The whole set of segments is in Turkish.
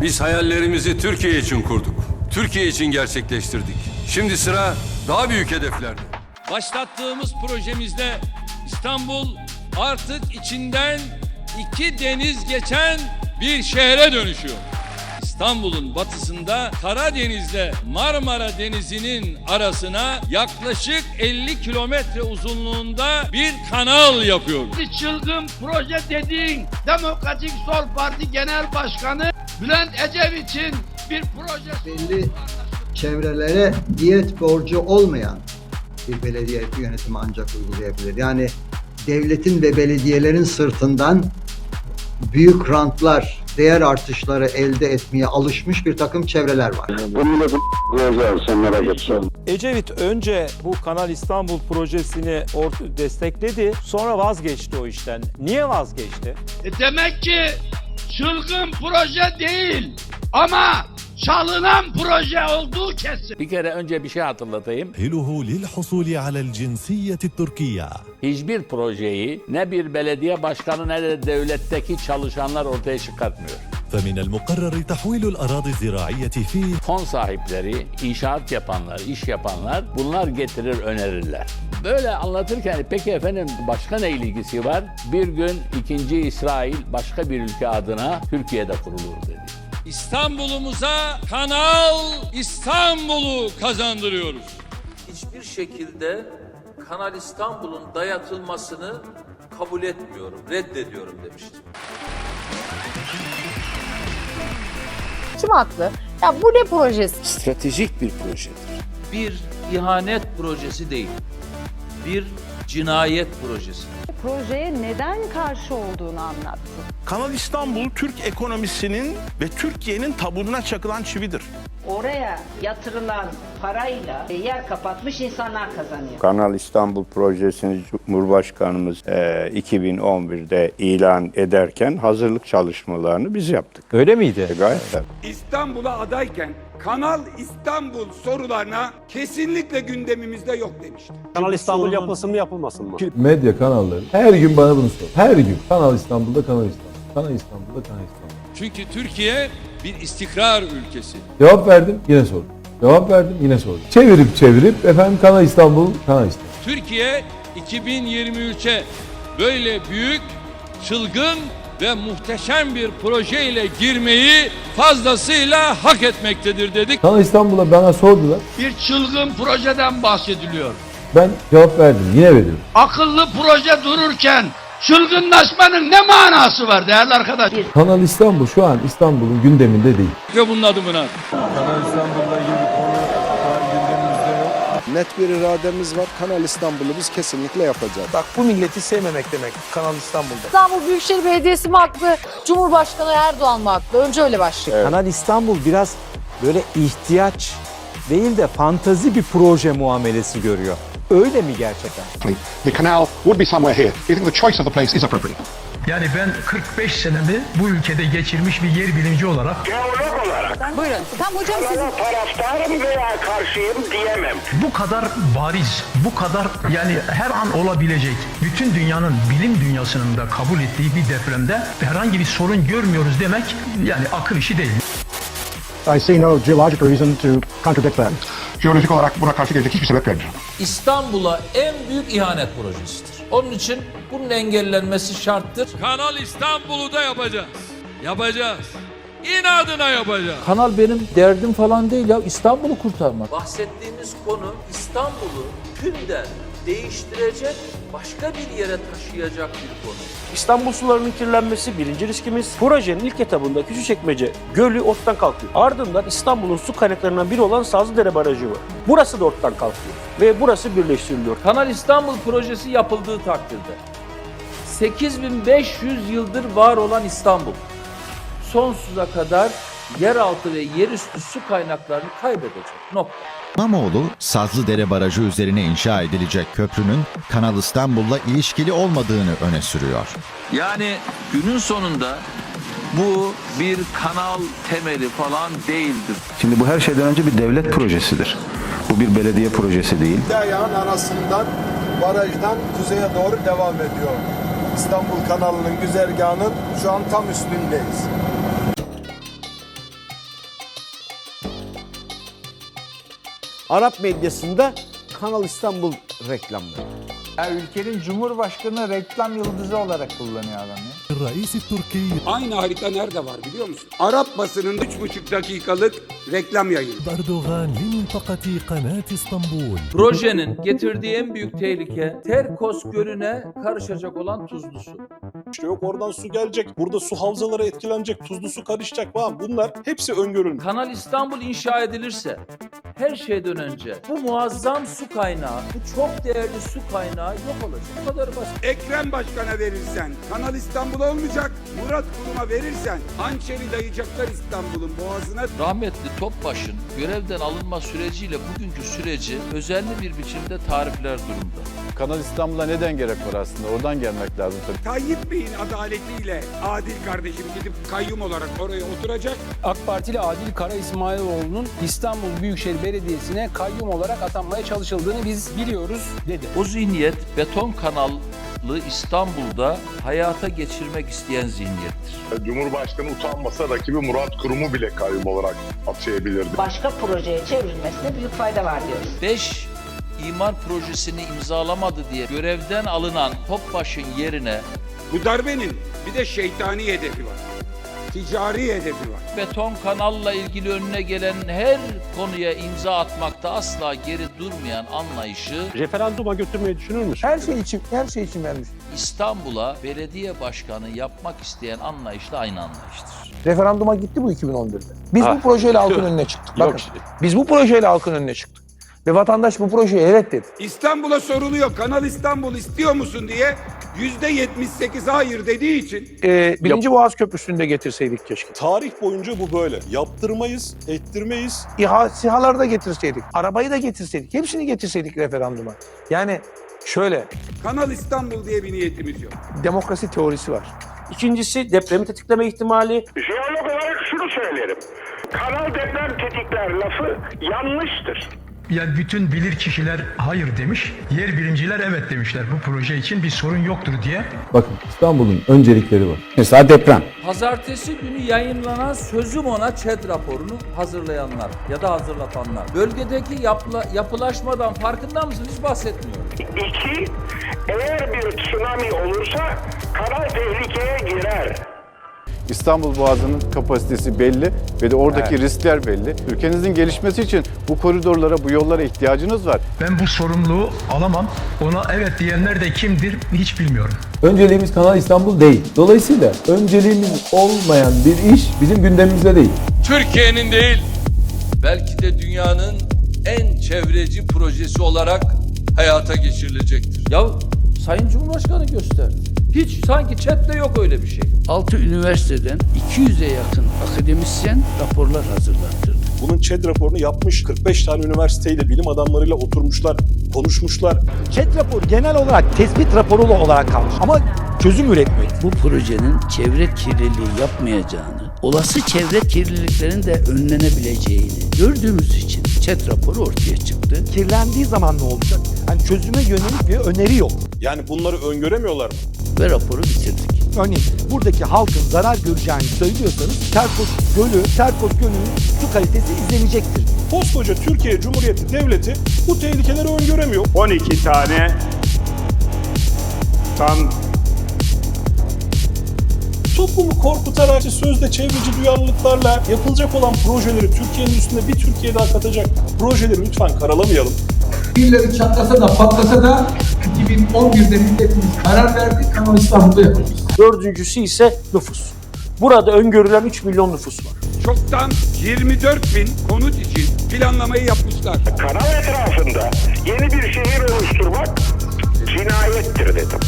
Biz hayallerimizi Türkiye için kurduk. Türkiye için gerçekleştirdik. Şimdi sıra daha büyük hedeflerde. Başlattığımız projemizde İstanbul artık içinden iki deniz geçen bir şehre dönüşüyor. İstanbul'un batısında Karadeniz'le Marmara Denizi'nin arasına yaklaşık 50 kilometre uzunluğunda bir kanal yapıyoruz. Bir çılgın proje dediğin Demokratik Sol Parti Genel Başkanı Bülent Ecevit'in bir projesi. belli çevrelere diyet borcu olmayan bir belediye yönetimi ancak uygulayabilir. Yani devletin ve belediyelerin sırtından büyük rantlar, değer artışları elde etmeye alışmış bir takım çevreler var. Ecevit önce bu Kanal İstanbul projesini destekledi. Sonra vazgeçti o işten. Niye vazgeçti? E demek ki çılgın proje değil ama çalınan proje olduğu kesin. Bir kere önce bir şey hatırlatayım. يؤهله للحصول على الجنسية التركية Hiçbir projeyi ne bir belediye başkanı ne de devletteki çalışanlar ortaya çıkartmıyor. فمن المقرر تحويل الأراضي الزراعية فيه Fon sahipleri, inşaat yapanlar, iş yapanlar bunlar getirir önerirler. Böyle anlatırken peki efendim başka ne ilgisi var? Bir gün ikinci İsrail başka bir ülke adına Türkiye'de kurulur dedi. İstanbul'umuza Kanal İstanbul'u kazandırıyoruz. hiçbir şekilde Kanal İstanbul'un dayatılmasını kabul etmiyorum, reddediyorum demiştim. Kim haklı? Ya bu ne projesi? Stratejik bir projedir. Bir ihanet projesi değil. Bir cinayet projesi. Projeye neden karşı olduğunu anlattı. Kanal İstanbul Türk ekonomisinin ve Türkiye'nin tabuğuna çakılan çividir. Oraya yatırılan parayla yer kapatmış insanlar kazanıyor. Kanal İstanbul projesini Cumhurbaşkanımız e, 2011'de ilan ederken hazırlık çalışmalarını biz yaptık. Öyle miydi? E, gayet tabii. İstanbul'a adayken Kanal İstanbul sorularına kesinlikle gündemimizde yok demişti. Kanal İstanbul yapılsın mı yapılmasın mı? Medya kanalları her gün bana bunu sor. Her gün. Kanal İstanbul'da Kanal İstanbul. Kanal İstanbul'da Kanal İstanbul. Çünkü Türkiye bir istikrar ülkesi. Cevap verdim yine sordum. Cevap verdim yine sordum. Çevirip çevirip efendim Kanal İstanbul, Kanal İstanbul. Türkiye 2023'e böyle büyük, çılgın ve muhteşem bir projeyle girmeyi fazlasıyla hak etmektedir dedik. Kanal İstanbul'a bana sordular. Bir çılgın projeden bahsediliyor. Ben cevap verdim. Yine veriyorum. Akıllı proje dururken çılgınlaşmanın ne manası var değerli arkadaş? Kanal İstanbul şu an İstanbul'un gündeminde değil. Ve bunun adımını at. Net bir irademiz var. Kanal İstanbul'u biz kesinlikle yapacağız. Bak bu milleti sevmemek demek Kanal İstanbul'da. İstanbul Büyükşehir Belediyesi mi haklı? Cumhurbaşkanı Erdoğan mı haklı? Önce öyle başlayalım. Kanal İstanbul biraz böyle ihtiyaç değil de fantazi bir proje muamelesi görüyor. Öyle mi gerçekten? The canal would be somewhere here. You think the choice of the place is appropriate? Yani ben 45 senemi bu ülkede geçirmiş bir yer bilimci olarak Buyurun. Tam hocam sizin taraftarım veya karşıyım diyemem. bu kadar bariz, bu kadar yani her an olabilecek bütün dünyanın bilim dünyasının da kabul ettiği bir depremde herhangi bir sorun görmüyoruz demek yani akıl işi değil. I see no geological reason to contradict that. Jeolojik olarak buna karşı gelecek hiçbir sebep görmüyorum. İstanbul'a en büyük ihanet projesidir. Onun için bunun engellenmesi şarttır. Kanal İstanbul'u da yapacağız. Yapacağız. İnadına yapacağız. Kanal benim derdim falan değil ya İstanbul'u kurtarmak. Bahsettiğimiz konu İstanbul'u tümden değiştirecek, başka bir yere taşıyacak bir konu. İstanbul sularının kirlenmesi birinci riskimiz. Projenin ilk etabında Küçükçekmece Gölü ortadan kalkıyor. Ardından İstanbul'un su kaynaklarından biri olan Sazlıdere Barajı var. Burası da ortadan kalkıyor. Ve burası birleştiriliyor. Kanal İstanbul projesi yapıldığı takdirde 8500 yıldır var olan İstanbul sonsuza kadar yeraltı ve yerüstü su kaynaklarını kaybedecek. Nokta. İmamoğlu, Sazlıdere Barajı üzerine inşa edilecek köprünün Kanal İstanbul'la ilişkili olmadığını öne sürüyor. Yani günün sonunda bu bir kanal temeli falan değildir. Şimdi bu her şeyden önce bir devlet projesidir. Bu bir belediye projesi değil. Dayağın arasından barajdan kuzeye doğru devam ediyor. İstanbul kanalının güzergahının şu an tam üstündeyiz. Arap medyasında Kanal İstanbul reklamları. Ya ülkenin Cumhurbaşkanı reklam yıldızı olarak kullanıyor adamı adam ya. Aynı harita nerede var biliyor musun? Arap basının 3,5 dakikalık reklam yayını. Projenin getirdiği en büyük tehlike Terkos Gölü'ne karışacak olan tuzlu su. İşte yok oradan su gelecek. Burada su havzaları etkilenecek. Tuzlu su karışacak falan. Bunlar hepsi öngörülmüş. Kanal İstanbul inşa edilirse her şeyden önce bu muazzam su kaynağı, bu çok değerli su kaynağı yok olacak. Bu kadar basit. Ekrem Başkan'a verirsen Kanal İstanbul olmayacak. Murat Kurum'a verirsen hançeri dayayacaklar İstanbul'un boğazına. Rahmetli Topbaş'ın görevden alınma süreciyle bugünkü süreci özenli bir biçimde tarifler durumda. Kanal İstanbul'a neden gerek var aslında? Oradan gelmek lazım tabii. Tayyip Bey'in adaletiyle Adil kardeşim gidip kayyum olarak oraya oturacak. AK Partili Adil Kara İsmailoğlu'nun İstanbul Büyükşehir Belediyesi'ne kayyum olarak atanmaya çalışıldığını biz biliyoruz dedi. O zihniyet beton kanallı İstanbul'da hayata geçirmek isteyen zihniyettir. Cumhurbaşkanı utanmasa rakibi Murat Kurum'u bile kayyum olarak atayabilirdi. Başka projeye çevrilmesine büyük fayda var diyoruz. 5 imar projesini imzalamadı diye görevden alınan Topbaş'ın yerine Bu darbenin bir de şeytani hedefi var. Ticari hedefi var. beton kanalla ilgili önüne gelen her konuya imza atmakta asla geri durmayan anlayışı Referanduma götürmeyi düşünür müsün? Her şey için, her şey için vermiş. İstanbul'a belediye başkanı yapmak isteyen anlayışla aynı anlayıştır. Referanduma gitti bu 2011'de. Biz Ha. bu projeyle halkın önüne çıktık. Bakın, işte. biz bu projeyle halkın önüne çıktık. Ve vatandaş bu projeye evet dedi. İstanbul'a soruluyor. Kanal İstanbul istiyor musun diye yüzde 78 hayır dediği için Ee, birinci Boğaz Köprüsü'nü de getirseydik keşke. Tarih boyunca bu böyle. Yaptırmayız, ettirmeyiz. İHA, SİHA'ları da getirseydik. Arabayı da getirseydik. Hepsini getirseydik referanduma. Yani şöyle Kanal İstanbul diye bir niyetimiz yok. demokrasi teorisi var. İkincisi depremi tetikleme ihtimali. Jeolog olarak şunu söylerim. Kanal deprem tetikler lafı yanlıştır. Yani bütün bilir kişiler hayır demiş, yer bilimciler evet demişler. Bu proje için bir sorun yoktur diye. Bakın İstanbul'un öncelikleri var. Mesela deprem. Pazartesi günü yayınlanan Sözüm Ona ÇED raporunu hazırlayanlar ya da hazırlatanlar. Bölgedeki yapla, yapılaşmadan farkında mısınız? Hiç bahsetmiyor. İki, eğer bir tsunami olursa kanal tehlikeye girer. İstanbul Boğazı'nın kapasitesi belli ve de oradaki riskler belli. Ülkenizin gelişmesi için bu koridorlara, bu yollara ihtiyacınız var. Ben bu sorumluluğu alamam. Ona evet diyenler de kimdir hiç bilmiyorum. Önceliğimiz Kanal İstanbul değil. Dolayısıyla önceliğimiz olmayan bir iş bizim gündemimizde değil. Türkiye'nin değil, belki de dünyanın en çevreci projesi olarak hayata geçirilecektir. Ya Sayın Cumhurbaşkanı gösterdi. Hiç sanki ÇED'de yok öyle bir şey. 6 üniversiteden 200'e yakın akademisyen raporlar hazırlattırdı. Bunun ÇED raporunu yapmış 45 tane üniversiteyle, bilim adamlarıyla oturmuşlar, konuşmuşlar. ÇED raporu genel olarak tespit raporu olarak kalmış ama çözüm üretmiyor. Bu projenin çevre kirliliği yapmayacağını, olası çevre kirliliklerin de önlenebileceğini gördüğümüz için ÇED raporu ortaya çıktı. Kirlendiği zaman ne olacak? Hani çözüme yönelik bir öneri yok. Yani bunları öngöremiyorlar mı? Ve raporu bitirdik. Örneğin buradaki halkın zarar göreceğini söylüyorsanız Terkos Gölü, Terkos Gölü'nün su kalitesi izlenecektir. Koskoca Türkiye Cumhuriyeti Devleti bu tehlikeleri öngöremiyor. 12 tane tam Toplumu korkutarak sözde çevreci duyarlılıklarla yapılacak olan projeleri Türkiye'nin üstüne bir Türkiye daha katacak projeleri lütfen karalamayalım. Birileri çatlasa da patlasa da 2011'de milletimiz karar verdi Kanal İstanbul'da yapacağız. Dördüncüsü ise nüfus. Burada öngörülen 3 milyon nüfus var. Çoktan 24 bin konut için planlamayı yapmışlar. Kanal etrafında yeni bir şehir oluşturmak cinayettir dedim.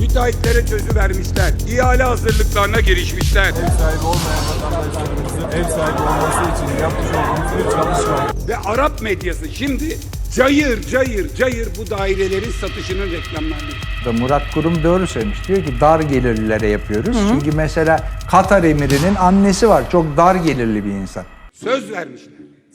Müteahhitlere sözü vermişler. İhale hazırlıklarına girişmişler. Ev sahibi olması için yapmış olduğumuz bir çalışma. Ve Arap medyası şimdi cayır cayır cayır bu dairelerin satışının reklamlarını. Murat Kurum doğru söylemiş. Diyor ki dar gelirlilere yapıyoruz. Çünkü mesela Katar emirinin annesi var. Çok dar gelirli bir insan. Söz vermişler.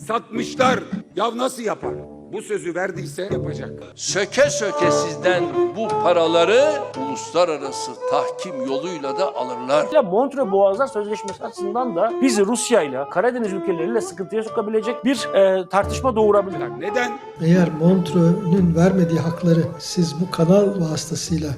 Satmışlar. Ya nasıl yapar? Bu sözü verdiyse yapacak. Söke söke sizden bu paraları uluslararası tahkim yoluyla da alırlar. Ya Montreux Boğazlar Sözleşmesi açısından da bizi Rusya ile Karadeniz ülkeleriyle sıkıntıya sokabilecek bir e, tartışma doğurabilir. Neden? Eğer Montreux'ün vermediği hakları siz bu kanal vasıtasıyla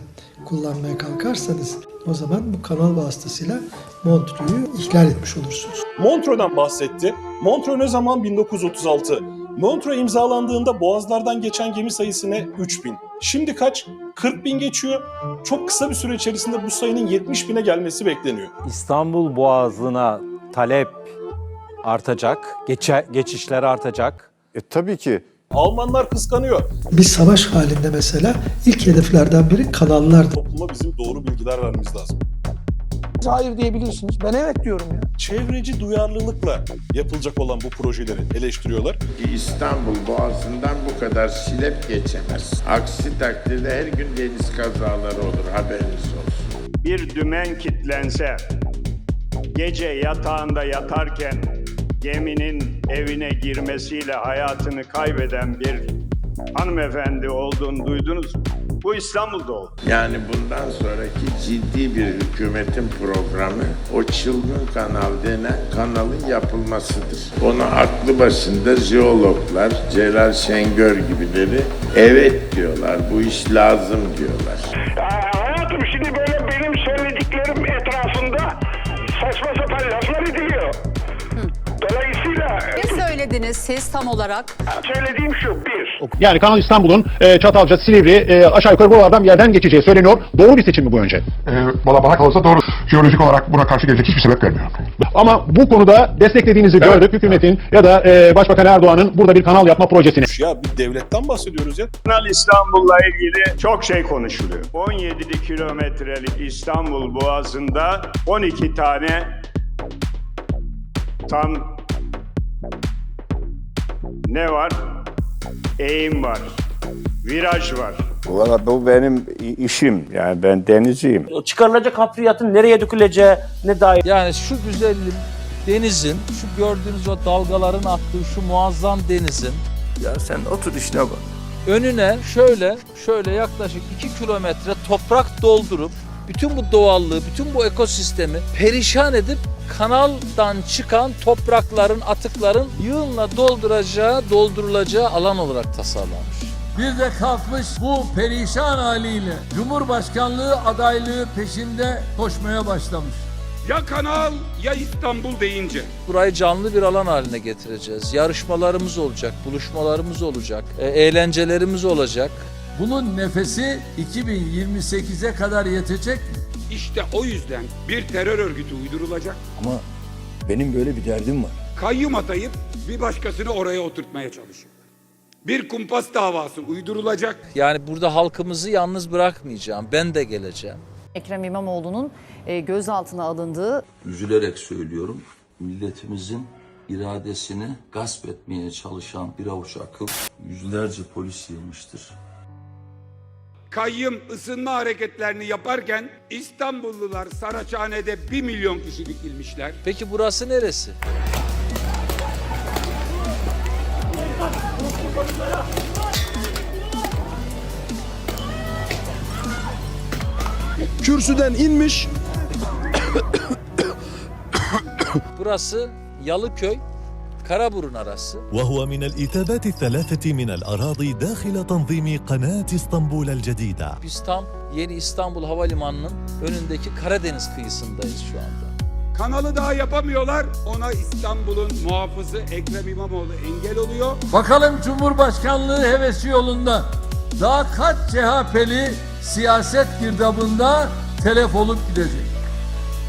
kullanmaya kalkarsanız o zaman bu kanal vasıtasıyla Montreux'u ihlal etmiş olursunuz. Montreux'dan bahsetti. Montreux ne zaman? 1936. Montreux imzalandığında boğazlardan geçen gemi sayısı ne? 3000. Şimdi kaç? 40 bin geçiyor. Çok kısa bir süre içerisinde bu sayının 70 bine gelmesi bekleniyor. İstanbul Boğazı'na talep artacak, geçe, geçişler artacak. E tabii ki Almanlar kıskanıyor. Bir savaş halinde mesela ilk hedeflerden biri kanallar. Topluma bizim doğru bilgiler vermemiz lazım. Hayır diyebilirsiniz. Ben evet diyorum ya. Çevreci duyarlılıkla yapılacak olan bu projeleri eleştiriyorlar. İstanbul Boğazı'ndan bu kadar silep geçemez. Aksi takdirde her gün deniz kazaları olur haberiniz olsun. Bir dümen kitlense, gece yatağında yatarken geminin evine girmesiyle hayatını kaybeden bir hanımefendi olduğunu duydunuz mu? Bu İstanbul'da oldu. Yani bundan sonraki ciddi bir hükümetin programı o çılgın kanal denen kanalın yapılmasıdır. Onu aklı başında jeologlar, Celal Şengör gibileri evet diyorlar, bu iş lazım diyorlar. Ne söylediniz siz tam olarak? söylediğim şu bir. Yani Kanal İstanbul'un e, Çatalca, Silivri e, aşağı yukarı buralardan bir yerden geçeceği söyleniyor. Doğru bir seçim mi bu önce? Valla bana kalırsa doğru. Jeolojik olarak buna karşı gelecek hiçbir sebep görmüyorum. Ama bu konuda desteklediğinizi gördük hükümetin ya da e, Başbakan Erdoğan'ın burada bir kanal yapma projesini. Ya bir devletten bahsediyoruz ya. Kanal İstanbul'la ilgili çok şey konuşuluyor. 17 kilometrelik İstanbul Boğazı'nda 12 tane tam ne var? Eğim var. Viraj var. Valla bu benim işim. Yani ben denizciyim. Çıkarılacak hafriyatın nereye döküleceği ne dair. Yani şu güzelim denizin, şu gördüğünüz o dalgaların aktığı şu muazzam denizin Ya sen otur işine bak. önüne şöyle şöyle yaklaşık 2 kilometre toprak doldurup bütün bu doğallığı, bütün bu ekosistemi perişan edip kanaldan çıkan toprakların, atıkların yığınla dolduracağı, doldurulacağı alan olarak tasarlanmış. Bir de kalkmış bu perişan haliyle Cumhurbaşkanlığı adaylığı peşinde koşmaya başlamış. Ya kanal ya İstanbul deyince. Burayı canlı bir alan haline getireceğiz. Yarışmalarımız olacak, buluşmalarımız olacak, e, eğlencelerimiz olacak. Bunun nefesi 2028'e kadar yetecek mi? İşte o yüzden bir terör örgütü uydurulacak. Ama benim böyle bir derdim var. Kayyum atayıp bir başkasını oraya oturtmaya çalışıyor. Bir kumpas davası uydurulacak. Yani burada halkımızı yalnız bırakmayacağım. Ben de geleceğim. Ekrem İmamoğlu'nun e, gözaltına alındığı Üzülerek söylüyorum. Milletimizin iradesini gasp etmeye çalışan bir avuç akıl yüzlerce polis yığmıştır. Kayyım ısınma hareketlerini yaparken İstanbullular Saraçhane'de 1 milyon kişi dikilmişler. Peki burası neresi? Kürsüden inmiş. Burası Yalıköy, Karaburun arası. وهو من الإتابات الثلاثة من الأراضي داخل تنظيم قناة اسطنبول الجديدة Biz tam yeni İstanbul Havalimanı'nın önündeki Karadeniz kıyısındayız şu anda. Kanalı daha yapamıyorlar. Ona İstanbul'un muhafızı Ekrem İmamoğlu engel oluyor. Bakalım Cumhurbaşkanlığı hevesi yolunda daha kaç CHP'li siyaset girdabında telef olup gidecek?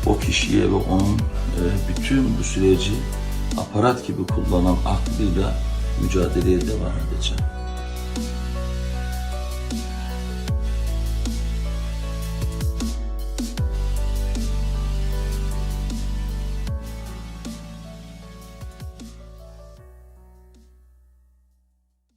O kişiye ve onun e, bütün bu süreci aparat gibi kullanan aklıyla mücadeleye devam edeceğim.